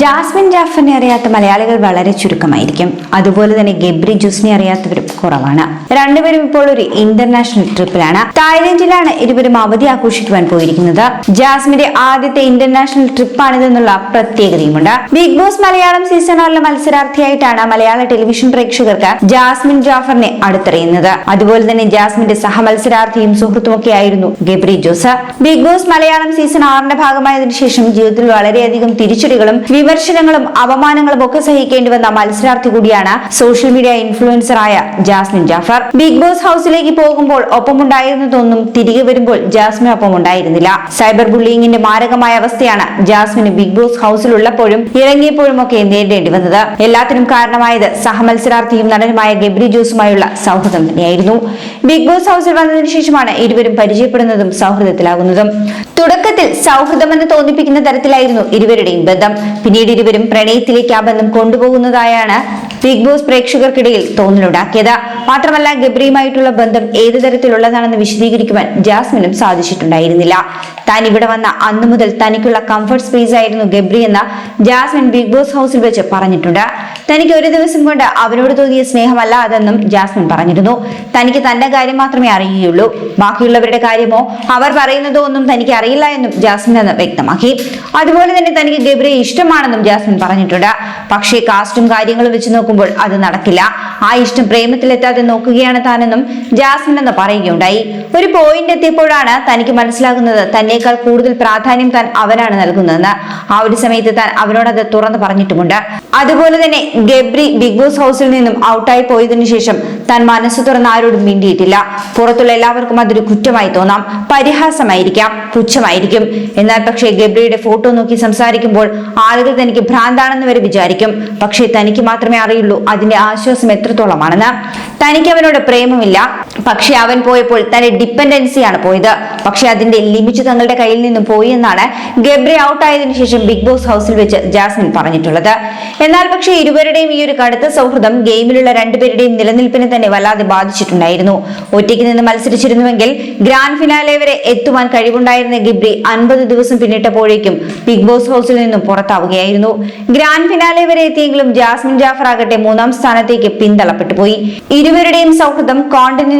Jasmine ജാഫറിനെ അറിയാത്ത മലയാളികൾ വളരെ ചുരുക്കമായിരിക്കും. അതുപോലെ തന്നെ ഗബ്രി ജൂസിനെ അറിയാത്തവരും കുറവാണ്. രണ്ടുപേരും ഇപ്പോൾ ഒരു ഇന്റർനാഷണൽ ട്രിപ്പിലാണ് തായ്ലൻഡിലാണ് ഇരുവരും അവധി ആഘോഷിക്കുവാൻ പോയിരിക്കുന്നത്. ജാസ്മിന്റെ ആദ്യത്തെ ഇന്റർനാഷണൽ ട്രിപ്പാണിതെന്നുള്ള പ്രത്യേകതയുമുണ്ട്. ബിഗ് ബോസ് മലയാളം സീസൺ ആറിലെ മത്സരാർത്ഥിയായിട്ടാണ് മലയാള ടെലിവിഷൻ പ്രേക്ഷകർക്ക് ജാസ്മിൻ ജാഫറിനെ അടുത്തറിയുന്നത്. അതുപോലെ തന്നെ ജാസ്മിന്റെ സഹമത്സരാർത്ഥിയും സുഹൃത്തുമൊക്കെ ആയിരുന്നു Gabri Jose. Bigg Boss Malayalam season ആറിന്റെ ഭാഗമായതിനു ശേഷം ജീവിതത്തിൽ വളരെയധികം തിരിച്ചടികളും വിമർശനങ്ങളും അപമാനങ്ങളും ഒക്കെ സഹിക്കേണ്ടി വന്ന മത്സരാർത്ഥി കൂടിയാണ് സോഷ്യൽ മീഡിയ ഇൻഫ്ലുവൻസറായ ജാസ്മിൻ ജാഫർ. ബിഗ് ബോസ് ഹൗസിലേക്ക് പോകുമ്പോൾ ഒപ്പമുണ്ടായിരുന്നതൊന്നും തിരികെ വരുമ്പോൾ ജാസ്മിൻ ഒപ്പമുണ്ടായിരുന്നില്ല. സൈബർ ബുള്ളിയിങ്ങിന്റെ മാരകമായ അവസ്ഥയാണ് ജാസ്മിന് ബിഗ് ബോസ് ഹൗസിലുള്ളപ്പോഴും ഇറങ്ങിയപ്പോഴും ഒക്കെ നേരിടേണ്ടി വന്നത്. എല്ലാത്തിനും കാരണമായത് സഹമത്സരാർത്ഥിയും നടനുമായ ഗബ്രി ജോസുമായുള്ള സൗഹൃദം തന്നെയായിരുന്നു. ബിഗ് ബോസ് ഹൗസിൽ വന്നതിനു ശേഷമാണ് ഇരുവരും പരിചയപ്പെടുന്നതും സൗഹൃദത്തിലാകുന്നതും. തുടക്കത്തിൽ സൗഹൃദമെന്ന് തോന്നിപ്പിക്കുന്ന തരത്തിലായിരുന്നു ഇരുവരുടെയും ബന്ധം. പിന്നീട് ഇരുവരും പ്രണയത്തിലേക്ക് ആ ബന്ധം കൊണ്ടുപോകുന്നതായാണ് ബിഗ് ബോസ് പ്രേക്ഷകർക്കിടയിൽ തോന്നലുണ്ടാക്കിയത്. മാത്രമല്ല ഗബ്രിയുമായിട്ടുള്ള ബന്ധം ഏത് തരത്തിലുള്ളതാണെന്ന് വിശദീകരിക്കുവാൻ ജാസ്മിനും സാധിച്ചിട്ടുണ്ടായിരുന്നില്ല. താൻ ഇവിടെ വന്ന അന്നു മുതൽ തനിക്കുള്ള കംഫർട്ട് സ്പേസ് ആയിരുന്നു ഗബ്രി എന്ന് ജാസ്മിൻ ബിഗ് ബോസ് ഹൗസിൽ വെച്ച് പറഞ്ഞിട്ടുണ്ട്. തനിക്ക് ഒരു ദിവസം കൊണ്ട് അവനോട് തോന്നിയ സ്നേഹമല്ല അതെന്നും ജാസ്മിൻ പറഞ്ഞിരുന്നു. തനിക്ക് തന്റെ കാര്യം മാത്രമേ അറിയുകയുള്ളൂ. ബാക്കിയുള്ളവരുടെ കാര്യമോ അവർ പറയുന്നതോ ഒന്നും തനിക്ക് അറിയില്ല എന്നും ജാസ്മിൻ എന്ന് വ്യക്തമാക്കി. അതുപോലെ തന്നെ തനിക്ക് ഗബ്രിയെ ഇഷ്ടമാണെന്നും ജാസ്മിൻ പറഞ്ഞിട്ടുണ്ട്. പക്ഷേ കാസ്റ്റും കാര്യങ്ങളും വെച്ച് നോക്കുമ്പോൾ അത് നടക്കില്ല. ആ ഇഷ്ടം പ്രേമത്തിലെത്താതെ നോക്കുകയാണ് താനെന്നും ജാസ്മിൻ എന്ന് പറയുകയുണ്ടായി. ഒരു പോയിന്റ് എത്തിയപ്പോഴാണ് തനിക്ക് മനസ്സിലാകുന്നത് തന്നെക്കാൾ കൂടുതൽ പ്രാധാന്യം താൻ അവനാണ് നൽകുന്നതെന്ന്. ആ ഒരു സമയത്ത് താൻ അവനോടത് തുറന്നു പറഞ്ഞിട്ടുമുണ്ട്. അതുപോലെ തന്നെ ഗബ്രി ബിഗ് ബോസ് ഹൗസിൽ നിന്നും ഔട്ടായി പോയതിനു ശേഷം താൻ മനസ്സ് തുറന്ന് ആരോടും മിണ്ടിയിട്ടില്ല. പുറത്തുള്ള എല്ലാവർക്കും അതൊരു കുറ്റമായി തോന്നാം. പരിഹാസമായിരിക്കാം. പുച്ഛമായിരിക്കും. എന്നാൽ പക്ഷേ ഗബ്രിയുടെ ഫോട്ടോ നോക്കി സംസാരിക്കുമ്പോൾ ആളുകൾ തനിക്ക് ഭ്രാന്താണെന്ന് വരെ വിചാരിക്കും. പക്ഷേ തനിക്ക് മാത്രമേ അറിയുള്ളൂ അതിന്റെ ആശ്വാസം എത്രത്തോളമാണെന്ന്. തനിക്ക് അവനോട് പ്രേമമില്ല. പക്ഷെ അവൻ പോയപ്പോൾ തന്റെ ഡിപ്പെൻഡൻസിയാണ് പോയത്. പക്ഷെ അതിന്റെ ലിമിറ്റ് തങ്ങളുടെ കയ്യിൽ നിന്നും പോയി എന്നാണ് ഗബ്രി ഔട്ട് ആയതിനു ശേഷം ബിഗ് ബോസ് ഹൗസിൽ വെച്ച് ജാസ്മിൻ പറഞ്ഞിട്ടുള്ളത്. എന്നാൽ പക്ഷേ ഇരുവരുടെയും ഈ ഒരു കടുത്ത സൗഹൃദം ഗെയിമിലുള്ള രണ്ടുപേരുടെയും നിലനിൽപ്പിനെ തന്നെ വല്ലാതെ ബാധിച്ചിട്ടുണ്ടായിരുന്നു. ഒറ്റയ്ക്ക് നിന്ന് മത്സരിച്ചിരുന്നുവെങ്കിൽ ഗ്രാൻഡ് ഫിനാലെ വരെ എത്തുവാൻ കഴിവുണ്ടായിരുന്ന ഗിബ്രി അൻപത് ദിവസം പിന്നിട്ടപ്പോഴേക്കും ബിഗ് ബോസ് ഹൗസിൽ നിന്നും പുറത്താവുകയായിരുന്നു. ഗ്രാൻഡ് ഫിനാലെ വരെ എത്തിയെങ്കിലും ജാസ്മിൻ ജാഫർ ആകട്ടെ മൂന്നാം സ്ഥാനത്തേക്ക് പിന്തള്ളപ്പെട്ടു പോയി. ഇരുവരുടെയും സൗഹൃദം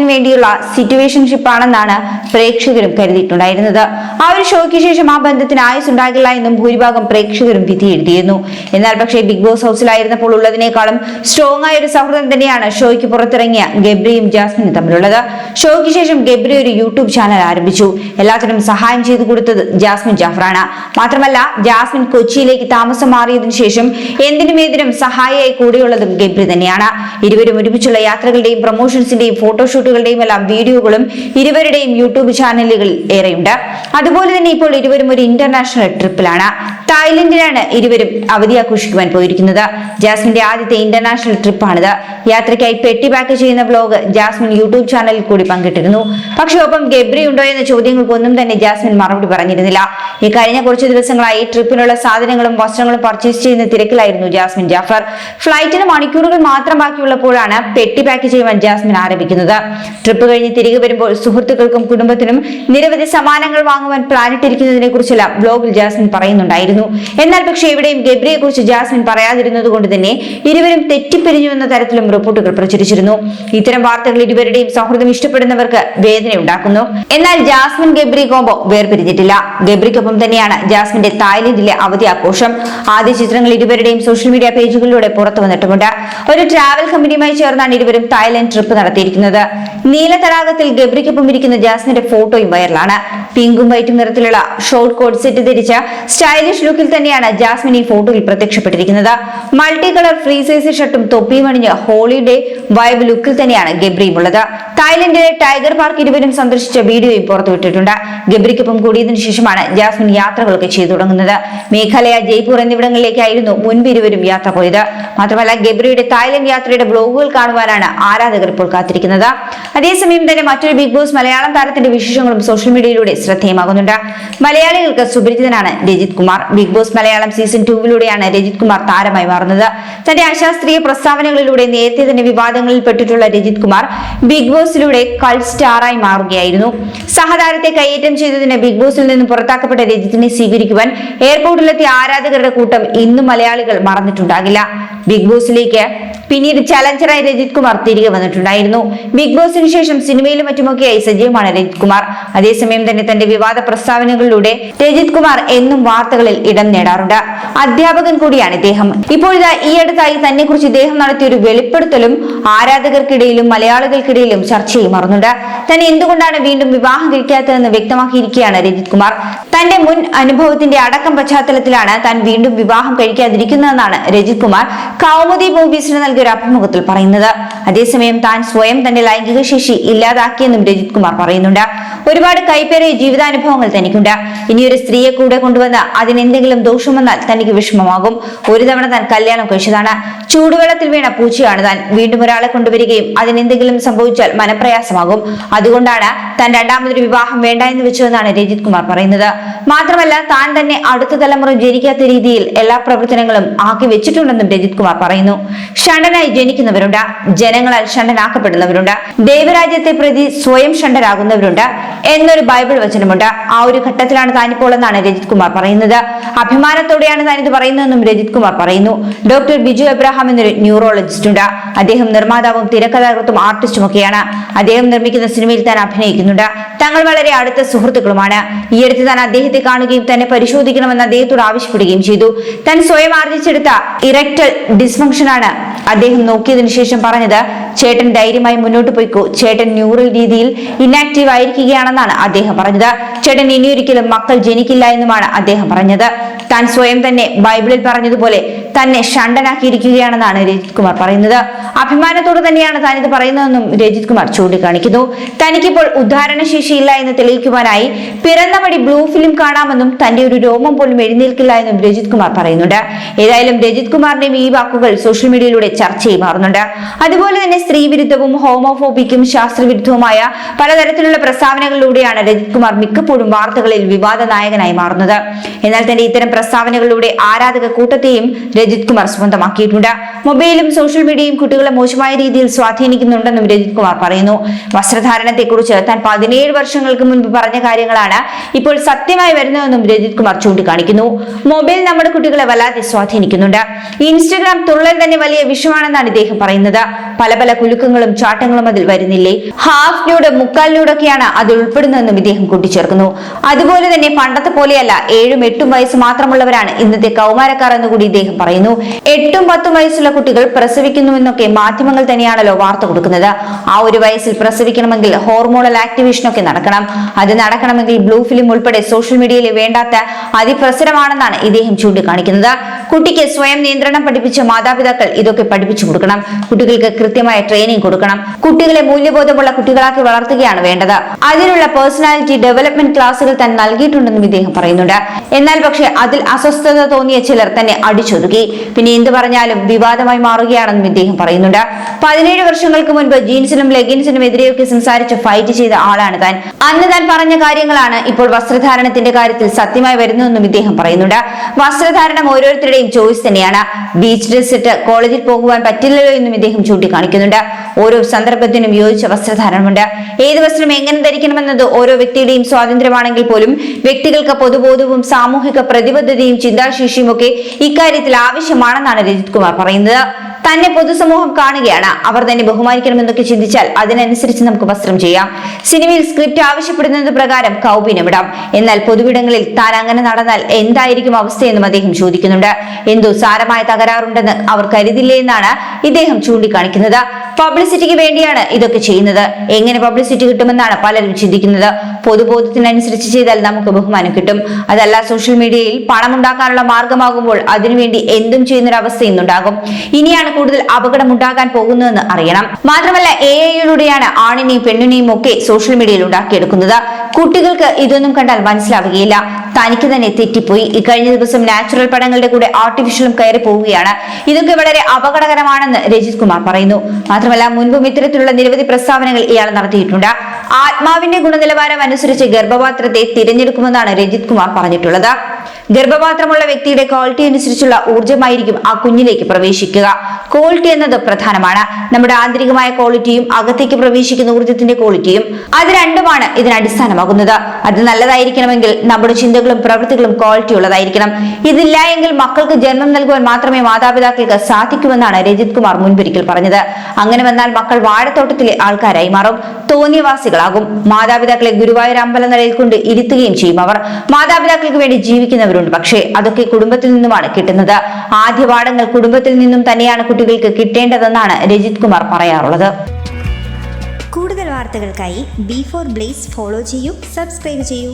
കോണ്ടന്റിന് വേണ്ടിയുള്ള സിറ്റുവേഷൻഷിപ്പ് ആണെന്നാണ് പ്രേക്ഷകരും കരുതിയിട്ടുണ്ടായിരുന്നത്. ആ ഒരു ഷോയ്ക്ക് ശേഷം ആ ബന്ധത്തിന് ആയുസ് ഉണ്ടാകില്ല എന്നും ഭൂരിഭാഗം പ്രേക്ഷകരും വിധി എഴുതിയിരുന്നു. എന്നാൽ പക്ഷേ ബിഗ് ബോസ് ഹൗസിലായിരുന്നപ്പോൾ ഉള്ളതിനേക്കാളും സ്ട്രോങ് ആയ ഒരു സൗഹൃദം തന്നെയാണ് ഷോയ്ക്ക് പുറത്തിറങ്ങിയ ഗബ്രിയും ജാസ്മിനും തമ്മിലുള്ളത്. ഷോയ്ക്ക് ശേഷം ഗബ്രി ഒരു യൂട്യൂബ് ചാനൽ ആരംഭിച്ചു. എല്ലാത്തിനും സഹായം ചെയ്തു കൊടുത്തത് ജാസ്മിൻ ജാഫറാണ്. മാത്രമല്ല ജാസ്മിൻ കൊച്ചിയിലേക്ക് താമസം മാറിയതിനു ശേഷം എന്തിനും ഏതിനും സഹായിയായി കൂടെയുള്ളതും ഗബ്രി തന്നെയാണ്. ഇരുവരും ഒരുമിച്ചുള്ള യാത്രകളുടെയും പ്രൊമോഷൻസിന്റെയും ഫോട്ടോഷൂട്ടുകളുടെയും എല്ലാം വീഡിയോകളും ഇരുവരുടെയും യൂട്യൂബ് ചാനലുകളിൽ ഏറെയുണ്ട്. അതുപോലെ തന്നെ ഇപ്പോൾ ഇരുവരും ഒരു ഇന്റർനാഷണൽ ട്രിപ്പിലാണ് തായ്ലൻഡിലാണ് ഇരുവരും അവധി ആഘോഷിക്കുവാൻ പോയിരിക്കുന്നത്. ജാസ്മിന്റെ ആദ്യത്തെ ഇന്റർനാഷണൽ ട്രിപ്പാണിത്. യാത്രയ്ക്കായി പെട്ടി പാക്ക് ചെയ്യുന്ന വ്ലോഗ് ജാസ്മിൻ യൂട്യൂബ് ചാനലിൽ കൂടി പങ്കിട്ടിരുന്നു. പക്ഷെ ഒപ്പം ഗബ്രി ഉണ്ടോ എന്ന ചോദ്യങ്ങൾക്കൊന്നും തന്നെ ജാസ്മിൻ മറുപടി പറഞ്ഞിരുന്നില്ല. കഴിഞ്ഞ കുറച്ച് ദിവസങ്ങളായി ട്രിപ്പിനുള്ള സാധനങ്ങളും വസ്ത്രങ്ങളും പർച്ചേസ് ചെയ്യുന്ന തിരക്കിലായിരുന്നു ജാസ്മിൻ ജാഫർ ഫ്ലൈറ്റിന് മണിക്കൂറുകൾ മാത്രം ബാക്കിയുള്ളപ്പോഴാണ് പെട്ടി പാക്ക് ചെയ്യുവാൻ ജാസ്മിൻ ആരംഭിക്കുന്നത്. ട്രിപ്പ് കഴിഞ്ഞ് തിരികെ വരുമ്പോൾ സുഹൃത്തുക്കൾക്കും കുടുംബത്തിനും നിരവധി സമ്മാനങ്ങൾ വാങ്ങുവാൻ പ്ലാനിട്ടിരിക്കുന്നതിനെ കുറിച്ചെല്ലാം ബ്ലോഗിൽ ജാസ്മിൻ പറയുന്നുണ്ടായിരുന്നു. എന്നാൽ പക്ഷേ ഇവിടെയും ഗബ്രിയെ കുറിച്ച് ജാസ്മിൻ പറയാതിരുന്നത് കൊണ്ട് തന്നെ ഇരുവരും തെറ്റിപ്പിരിഞ്ഞു എന്ന തരത്തിലും റിപ്പോർട്ടുകൾ പ്രചരിച്ചിരുന്നു. ഇത്തരം വാർത്തകൾ ഇരുവരുടെയും സൗഹൃദം ഇഷ്ടപ്പെടുന്നവർക്ക് വേദന ഉണ്ടാക്കുന്നു. എന്നാൽ ജാസ്മിൻ ഗബ്രി കോംബോ വേർപിരിഞ്ഞിട്ടില്ല. ഗബ്രിക്കൊപ്പം തന്നെയാണ് ജാസ്മിന്റെ തായ്ലൻഡിലെ അവധി ആഘോഷം. ആദ്യ ചിത്രങ്ങൾ ഇരുവരുടെയും സോഷ്യൽ മീഡിയ പേജുകളിലൂടെ പുറത്തു വന്നിട്ടുമുണ്ട്. ഒരു ട്രാവൽ കമ്പനിയുമായി ചേർന്നാണ് ഇരുവരും തായ്ലൻഡ് ട്രിപ്പ് നടത്തിയിരിക്കുന്നത്. നീല തടാകത്തിൽ ഗബ്രിക്കൊപ്പം ഇരിക്കുന്ന ജാസ്മിന്റെ ഫോട്ടോയും വൈറലാണ്. പിങ്കും വൈറ്റും നിറത്തിലുള്ള ഷോർട്ട് കോട്ട് സെറ്റ് ധരിച്ച സ്റ്റൈലിഷ് ലുക്കിൽ തന്നെയാണ് ജാസ്മിൻ ഈ ഫോട്ടോയിൽ പ്രത്യക്ഷപ്പെട്ടിരിക്കുന്നത്. മൾട്ടി കളർ ഫ്രീ സൈസ് ഷർട്ടും തൊപ്പിയും അണിഞ്ഞ് ഹോളിഡേ വൈബ് ലുക്കിൽ തന്നെയാണ് ഗബ്രിയും ഉള്ളത്. തായ്ലൻഡിലെ ടൈഗർ പാർക്ക് ഇരുവരും സന്ദർശിച്ച വീഡിയോയും പുറത്തുവിട്ടിട്ടുണ്ട്. ഗബ്രിക്കൊപ്പം കൂടിയതിനു ശേഷമാണ് ജാസ്മിൻ യാത്രകളൊക്കെ ചെയ്തു തുടങ്ങുന്നത്. മേഘാലയ ജയ്പൂർ എന്നിവിടങ്ങളിലേക്കായിരുന്നു മുൻപ് ഇരുവരും യാത്ര പോയത്. മാത്രമല്ല ഗബ്രിയുടെ തായ്ലൻഡ് യാത്രയുടെ ബ്ലോഗുകൾ കാണുവാനാണ് ആരാധകർ ഇപ്പോൾ കാത്തിരിക്കുന്നത്. അതേസമയം തന്നെ മറ്റൊരു ബിഗ് ബോസ് മലയാളം താരത്തിന്റെ വിശേഷങ്ങളും സോഷ്യൽ മീഡിയയിലൂടെ ശ്രദ്ധേയമാകുന്നുണ്ട്. മലയാളികൾക്ക് സുപരിചിതനാണ് Rajith Kumar. Bigg Boss Malayalam season ടൂവിലൂടെയാണ് Rajith Kumar താരമായി മാറുന്നത്. തന്റെ അശാസ്ത്രീയ പ്രസ്താവനകളിലൂടെ നേരത്തെ തന്നെ വിവാദങ്ങളിൽ പെട്ടിട്ടുള്ള രജിത് കുമാർ ബിഗ് ബോസിലൂടെ കൾ സ്റ്റാറായി മാറുകയായിരുന്നു. സഹതാരത്തെ കയ്യേറ്റം ചെയ്തതിന് ബിഗ് ബോസിൽ നിന്ന് പുറത്താക്കപ്പെട്ട രജിത്തിനെ സ്വീകരിക്കുവാൻ എയർപോർട്ടിലെത്തിയ ആരാധകരുടെ കൂട്ടം ഇന്നും മലയാളികൾ മറന്നിട്ടുണ്ടാകില്ല. ബിഗ് ബോസിലേക്ക് പിന്നീട് ചലഞ്ചറായി രജിത് കുമാർ തിരികെ വന്നിട്ടുണ്ടായിരുന്നു. ബിഗ് ബോസിന് ശേഷം സിനിമയിലും മറ്റുമൊക്കെയായി സജീവമാണ് രജിത് കുമാർ. അതേസമയം തന്നെ തന്റെ വിവാദ പ്രസ്താവനകളിലൂടെ രജിത് കുമാർ എന്നും വാർത്തകളിൽ ഇടം നേടാറുണ്ട്. അധ്യാപകൻ കൂടിയാണ് ഇദ്ദേഹം. ഇപ്പോഴിതാ ഈ അടുത്തായി തന്നെ കുറിച്ച് ഇദ്ദേഹം നടത്തിയ ഒരു വെളിപ്പെടുത്തലും ആരാധകർക്കിടയിലും മലയാളികൾക്കിടയിലും ചർച്ചയും മറന്നുണ്ട്. തന്നെ എന്തുകൊണ്ടാണ് വീണ്ടും വിവാഹം കഴിക്കാത്തതെന്ന് വ്യക്തമാക്കിയിരിക്കുകയാണ് രജിത് കുമാർ. തന്റെ മുൻ അനുഭവത്തിന്റെ അടക്കം പശ്ചാത്തലത്തിലാണ് താൻ വീണ്ടും വിവാഹം കഴിക്കാതിരിക്കുന്നതെന്നാണ് രജിത് കുമാർ. കൗമുദി മൂവീസിന് നൽകിയ ഒരു അഭിമുഖത്തിൽ പറയുന്നത്. അതേസമയം താൻ സ്വയം തന്റെ ലൈംഗിക ശേഷി ഇല്ലാതാക്കിയെന്നും രജിത് കുമാർ പറയുന്നുണ്ട്. ഒരുപാട് കൈപ്പേറിയ ജീവിതാനുഭവങ്ങൾ തനിക്കുണ്ട്. ഇനി ഒരു സ്ത്രീയെ കൂടെ കൊണ്ടുവന്ന് അതിനെന്തെങ്കിലും ദോഷം വന്നാൽ തനിക്ക് വിഷമമാകും. ഒരു തവണ താൻ കല്യാണം കഴിച്ചതാണ്. ചൂടുവെള്ളത്തിൽ വീണ പൂച്ചയാണ് താൻ. വീണ്ടും ഒരാളെ കൊണ്ടുവരികയും അതിനെന്തെങ്കിലും സംഭവിച്ചാൽ മനപ്രയാസമാകും. അതുകൊണ്ടാണ് താൻ രണ്ടാമതൊരു വിവാഹം വേണ്ട എന്ന് വെച്ചതെന്നാണ് രജിത് കുമാർ പറയുന്നത്. മാത്രമല്ല താൻ തന്നെ അടുത്ത തലമുറ ജനിക്കാത്ത രീതിയിൽ എല്ലാ പ്രവർത്തനങ്ങളും ആക്കി വെച്ചിട്ടുണ്ടെന്നും രജിത് കുമാർ പറയുന്നു. ഷണ്ടനായി ജനിക്കുന്നവരുണ്ട്. ജനങ്ങളാൽ ഷണ്ടനാക്കപ്പെടുന്നവരുണ്ട്. ദൈവരാജ്യത്തെ പ്രതി സ്വയം ഷണ്ടരാകുന്നവരുണ്ട്. എന്നൊരു ബൈബിൾ വചനമുണ്ട്. ആ ഒരു ഘട്ടത്തിലാണ് താനിപ്പോൾ എന്നാണ് രജിത് കുമാർ പറയുന്നത്. അഭിമാനത്തോടെയാണ് താനിത് പറയുന്നതെന്നും രജിത് കുമാർ പറയുന്നു. ഡോക്ടർ ബിജു എബ്രഹാം എന്നൊരു ന്യൂറോളജിസ്റ്റ് ഉണ്ട്. അദ്ദേഹം നിർമ്മാതാവും തിരക്കഥാകൃത്തും ആർട്ടിസ്റ്റും ഒക്കെയാണ്. അദ്ദേഹം നിർമ്മിക്കുന്ന സിനിമയിൽ താൻ അഭിനയിക്കുന്നുണ്ട്. തങ്ങൾ വളരെ അടുത്ത സുഹൃത്തുക്കളുമാണ്. ഈ അടുത്ത് താൻ അദ്ദേഹത്തെ കാണുകയും തന്നെ പരിശോധിക്കണമെന്ന് അദ്ദേഹത്തോട് ആവശ്യപ്പെടുകയും ചെയ്തു. താൻ സ്വയം ആർജിച്ചെടുത്ത ഇറക്ടൽ ഡിസ്ഫങ്ഷനാണ് അദ്ദേഹം നോക്കിയതിനു ശേഷം പറഞ്ഞത്. ചേട്ടൻ ധൈര്യമായി മുന്നോട്ട് പോയിക്കോ. ചേട്ടൻ ന്യൂറൽ രീതിയിൽ ഇനാക്റ്റീവ് ആയിരിക്കുകയാണെന്നാണ് അദ്ദേഹം പറഞ്ഞത്. ചേട്ടൻ ഇനിയൊരിക്കലും മക്കൾ ജനിക്കില്ല എന്നുമാണ് അദ്ദേഹം പറഞ്ഞത്. താൻ സ്വയം തന്നെ ബൈബിളിൽ പറഞ്ഞതുപോലെ തന്നെ ഷണ്ടനാക്കിയിരിക്കുകയാണെന്നാണ് രജിത് കുമാർ പറയുന്നത്. അഭിമാനത്തോടെ തന്നെയാണ് താൻ ഇത് പറയുന്നതെന്നും രജിത് കുമാർ ചൂണ്ടിക്കാണിക്കുന്നു. തനിക്കിപ്പോൾ ഉദ്ധാരണശേഷിയില്ല എന്ന് തെളിയിക്കുവാനായി പിറന്നപടി ബ്ലൂ ഫിലിം കാണാമെന്നും തന്റെ ഒരു രോമം പോലും എഴുന്നേൽക്കില്ല എന്നും രജിത് കുമാർ പറയുന്നുണ്ട്. ഏതായാലും രജിത് കുമാറിന്റെയും ഈ വാക്കുകൾ സോഷ്യൽ മീഡിയയിലൂടെ ചർച്ചയായി മാറുന്നുണ്ട്. അതുപോലെ തന്നെ സ്ത്രീവിരുദ്ധവും ഹോമോഫോബിക്കും ശാസ്ത്രവിരുദ്ധവുമായ പലതരത്തിലുള്ള പ്രസ്താവനകളിലൂടെയാണ് രജിത് കുമാർ മിക്കപ്പോഴും വാർത്തകളിൽ വിവാദ നായകനായി മാറുന്നത്. എന്നാൽ തന്റെ ഇത്തരം പ്രസ്താവനകളിലൂടെ ആരാധക കൂട്ടത്തെയും രജിത് കുമാർ സ്വന്തമാക്കിയിട്ടുണ്ട്. മൊബൈലും സോഷ്യൽ മീഡിയയും കുട്ടികളെ മോശമായ രീതിയിൽ സ്വാധീനിക്കുന്നുണ്ടെന്നും രജിത് കുമാർ പറയുന്നു. വസ്ത്രധാരണത്തെക്കുറിച്ച് താൻ പതിനേഴ് വർഷങ്ങൾക്ക് മുൻപ് പറഞ്ഞ കാര്യങ്ങളാണ് ഇപ്പോൾ സത്യമായി വരുന്നതെന്നും രജിത് കുമാർ ചൂണ്ടിക്കാണിക്കുന്നു. മൊബൈൽ നമ്മുടെ കുട്ടികളെ വല്ലാതെ സ്വാധീനിക്കുന്നുണ്ട്. ഇൻസ്റ്റഗ്രാം തുള്ളൽ തന്നെ വലിയ വിഷമാണെന്നാണ് ഇദ്ദേഹം പറയുന്നത്. പല പല കുലുക്കങ്ങളും ചാട്ടങ്ങളും അതിൽ വരുന്നില്ലേ? ഹാഫ് ന്യൂഡ് മുക്കാൽ ന്യൂഡൊക്കെയാണ് അതിൽ ഉൾപ്പെടുന്നതെന്നും ഇദ്ദേഹം കൂട്ടിച്ചേർക്കുന്നു. അതുപോലെ തന്നെ പണ്ടത്തെ പോലെയല്ല ഏഴും എട്ടും വയസ്സ് മാത്രമുള്ളവരാണ് ഇന്നത്തെ കൗമാരക്കാർ എന്ന് കൂടി ഇദ്ദേഹം പറയുന്നു. എട്ടും പത്തും വയസ്സുള്ള കുട്ടികൾ പ്രസവിക്കുന്നുവെന്നൊക്കെ മാധ്യമങ്ങൾ തന്നെയാണല്ലോ വാർത്ത കൊടുക്കുന്നത്. ആ ഒരു വയസ്സിൽ പ്രസവിക്കണമെങ്കിൽ ഹോർമോണൽ ആക്ടിവേഷൻ ഒക്കെ നടക്കണം. അത് നടക്കണമെങ്കിൽ ബ്ലൂ ഫിലിം ഉൾപ്പെടെ സോഷ്യൽ മീഡിയയിൽ വേണ്ടാത്ത അതിപ്രസരമാണെന്നാണ് ഇദ്ദേഹം ചൂണ്ടിക്കാണിക്കുന്നത്. കുട്ടിക്ക് സ്വയം നിയന്ത്രണം പഠിപ്പിച്ച മാതാപിതാക്കൾ ഇതൊക്കെ പഠിപ്പിച്ചു കൊടുക്കണം. കുട്ടികൾക്ക് കൃത്യമായ ട്രെയിനിങ് കൊടുക്കണം. കുട്ടികളെ മൂല്യബോധമുള്ള കുട്ടികളാക്കി വളർത്തുകയാണ് വേണ്ടത്. അതിനുള്ള പേഴ്സണാലിറ്റി ഡെവലപ്മെന്റ് ക്ലാസുകൾ താൻ നൽകിയിട്ടുണ്ടെന്നും ഇദ്ദേഹം പറയുന്നുണ്ട്. എന്നാൽ പക്ഷേ അതിൽ അസ്വസ്ഥത തോന്നിയ ചിലർ തന്നെ അടിച്ചൊതുക്കി. പിന്നെ എന്ത് പറഞ്ഞാലും വിവാദമായി മാറുകയാണെന്നും ഇദ്ദേഹം പറയുന്നുണ്ട്. പതിനേഴ് വർഷങ്ങൾക്ക് മുൻപ് ജീൻസിനും ലെഗിൻസിനും എതിരെയൊക്കെ സംസാരിച്ച് ഫൈറ്റ് ചെയ്ത ആളാണ് താൻ. അന്ന് താൻ പറഞ്ഞ കാര്യങ്ങളാണ് ഇപ്പോൾ വസ്ത്രധാരണത്തിന്റെ കാര്യത്തിൽ സത്യമായി വരുന്നതെന്നും ഇദ്ദേഹം പറയുന്നുണ്ട്. വസ്ത്രധാരണം ഓരോരുത്തരുടെയും ചോയ്സ് തന്നെയാണ്. ബീച്ച് ഡ്രസ് ഇട്ട് കോളേജിൽ പോകുവാൻ പറ്റില്ലല്ലോ എന്നും ഇദ്ദേഹം ചൂണ്ടിക്കാണിക്കുന്നുണ്ട്. ഓരോ സന്ദർഭത്തിനും യോജിച്ച വസ്ത്രധാരണമുണ്ട്. ഏത് വസ്ത്രം എങ്ങനെ ധരിക്കണമെന്നത് ഓരോ വ്യക്തിയുടെയും സ്വാതന്ത്ര്യമാണെങ്കിൽ പോലും വ്യക്തികൾക്ക് പൊതുബോധവും സാമൂഹിക പ്രതിബദ്ധതയും ചിന്താശേഷിയും ഒക്കെ ഇക്കാര്യത്തിൽ ആവശ്യമാണെന്നാണ് രജിത് കുമാർ പറയുന്നത്. തന്നെ പൊതുസമൂഹം കാണുകയാണ്. അവർ തന്നെ ബഹുമാനിക്കണമെന്നൊക്കെ ചിന്തിച്ചാൽ അതിനനുസരിച്ച് നമുക്ക് വസ്ത്രം ചെയ്യാം. സിനിമയിൽ സ്ക്രിപ്റ്റ് ആവശ്യപ്പെടുന്നത് പ്രകാരം കൗപിനമിടാം എന്നാൽ പൊതുവിടങ്ങളിൽ താൻ അങ്ങനെ നടന്നാൽ എന്തായിരിക്കും അവസ്ഥയെന്നും അദ്ദേഹം ചോദിക്കുന്നുണ്ട്. എന്തോ സാരമായ തകരാറുണ്ടെന്ന് അവർ കരുതില്ലേ എന്നാണ് ഇദ്ദേഹം ചൂണ്ടിക്കാണിക്കുന്നത്. പബ്ലിസിറ്റിക്ക് വേണ്ടിയാണ് ഇതൊക്കെ ചെയ്യുന്നത്. എങ്ങനെ പബ്ലിസിറ്റി കിട്ടുമെന്നാണ് പലരും ചിന്തിക്കുന്നത്. പൊതുബോധത്തിനനുസരിച്ച് ചെയ്താൽ നമുക്ക് ബഹുമാനം കിട്ടും. അതല്ല സോഷ്യൽ മീഡിയയിൽ പണമുണ്ടാക്കാനുള്ള മാർഗമാകുമ്പോൾ അതിനുവേണ്ടി എന്തും ചെയ്യുന്നൊരവസ്ഥ ഇന്നുണ്ടാകും. ഇനിയാണ് കൂടുതൽ അപകടം ഉണ്ടാകാൻ പോകുന്നതെന്ന് അറിയണം. മാത്രമല്ല എ ഐയിലൂടെയാണ് ആണിനെയും പെണ്ണിനെയും ഒക്കെ സോഷ്യൽ മീഡിയയിൽ ഉണ്ടാക്കിയെടുക്കുന്നത്. കുട്ടികൾക്ക് ഇതൊന്നും കണ്ടാൽ മനസ്സിലാവുകയില്ല. തനിക്ക് തന്നെ തെറ്റിപ്പോയി. ഇക്കഴിഞ്ഞ ദിവസം നാച്ചുറൽ പടങ്ങളുടെ കൂടെ ആർട്ടിഫിഷ്യലും കയറി പോവുകയാണ്. ഇതൊക്കെ വളരെ അപകടകരമാണെന്ന് രജിത് കുമാർ പറയുന്നു. മാത്രമല്ല മുൻപും ഇത്തരത്തിലുള്ള നിരവധി പ്രസ്താവനകൾ ഇയാൾ നടത്തിയിട്ടുണ്ട്. ആത്മാവിന്റെ ഗുണനിലവാരം അനുസരിച്ച് ഗർഭപാത്രത്തെ തിരഞ്ഞെടുക്കുമെന്നാണ് രഞ്ജിത് കുമാർ പറഞ്ഞിട്ടുള്ളത്. ഗർഭപാത്രമുള്ള വ്യക്തിയുടെ ക്വാളിറ്റി അനുസരിച്ചുള്ള ഊർജമായിരിക്കും ആ കുഞ്ഞിലേക്ക് പ്രവേശിക്കുക. ക്വാളിറ്റി എന്നത് പ്രധാനമാണ്. നമ്മുടെ ആന്തരികമായ ക്വാളിറ്റിയും അകത്തേക്ക് പ്രവേശിക്കുന്ന ഊർജത്തിന്റെ ക്വാളിറ്റിയും അത് രണ്ടുമാണ് ഇതിന് അടിസ്ഥാനമാകുന്നത് അത് നല്ലതായിരിക്കണമെങ്കിൽ നമ്മുടെ ചിന്തകളും പ്രവൃത്തികളും ക്വാളിറ്റി ഉള്ളതായിരിക്കണം. ഇതില്ല എങ്കിൽ മക്കൾക്ക് ജന്മം നൽകുവാൻ മാത്രമേ മാതാപിതാക്കൾക്ക് സാധിക്കുമെന്നാണ് രജിത് കുമാർ മുൻപൊരിക്കൽ പറഞ്ഞത്. അങ്ങനെ വന്നാൽ മക്കൾ വാഴത്തോട്ടത്തിലെ ആൾക്കാരായി മാറും. തോന്നിയവാസികളാകും. മാതാപിതാക്കളെ ഗുരുവായൂർ അമ്പല നിലയിൽ കൊണ്ട് ഇരുത്തുകയും ചെയ്യും അവർ. മാതാപിതാക്കൾക്ക് വേണ്ടി ജീവിക്കുന്നവരുണ്ട്. പക്ഷേ അതൊക്കെ കുടുംബത്തിൽ നിന്നുമാണ് കിട്ടുന്നത്. ആദ്യ പാഠങ്ങൾ കുടുംബത്തിൽ നിന്നും തന്നെയാണ് കുട്ടികൾക്ക് കിട്ടേണ്ടതെന്നാണ് രജിത് കുമാർ പറയാറുള്ളത്. കൂടുതൽ വാർത്തകൾക്കായി ബി ഫോർ ബ്ലേസ് ഫോളോ ചെയ്യൂ സബ്സ്ക്രൈബ് ചെയ്യൂ.